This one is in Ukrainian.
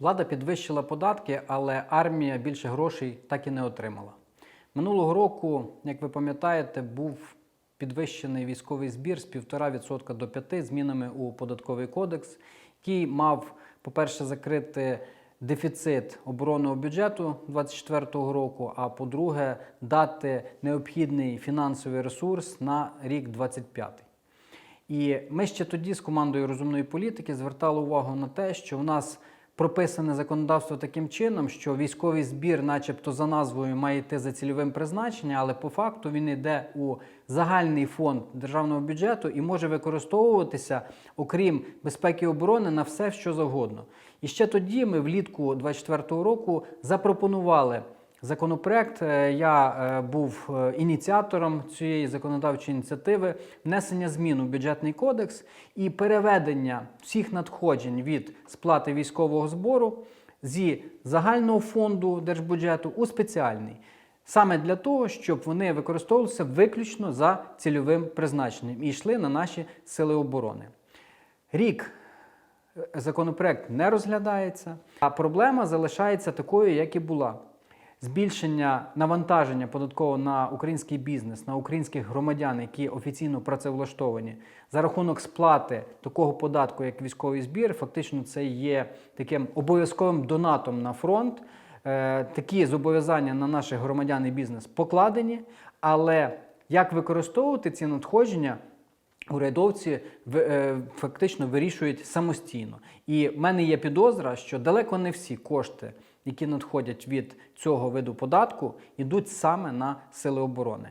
Влада підвищила податки, але армія більше грошей так і не отримала. Минулого року, як ви пам'ятаєте, був підвищений військовий збір з 1,5% до 5% змінами у податковий кодекс, який мав, по-перше, закрити дефіцит оборонного бюджету 2024 року, а по-друге, дати необхідний фінансовий ресурс на рік 2025. І ми ще тоді з командою розумної політики звертали увагу на те, що в нас прописане законодавство таким чином, що військовий збір, начебто за назвою, має йти за цільовим призначенням, але по факту він йде у загальний фонд державного бюджету і може використовуватися, окрім безпеки і оборони, на все, що завгодно. І ще тоді ми влітку 2024 року запропонували. Законопроект Е, я е, був е, ініціатором цієї законодавчої ініціативи внесення змін у бюджетний кодекс і переведення всіх надходжень від сплати військового збору зі загального фонду держбюджету у спеціальний. Саме для того, щоб вони використовувалися виключно за цільовим призначенням і йшли на наші сили оборони. Рік законопроект не розглядається, а проблема залишається такою, як і була. Збільшення навантаження податкового на український бізнес, на українських громадян, які офіційно працевлаштовані, за рахунок сплати такого податку, як військовий збір, фактично це є таким обов'язковим донатом на фронт. Е, Такі зобов'язання на наших громадян і бізнес покладені, але як використовувати ці надходження, урядовці е, фактично вирішують самостійно. І в мене є підозра, що далеко не всі кошти, які надходять від цього виду податку, йдуть саме на сили оборони.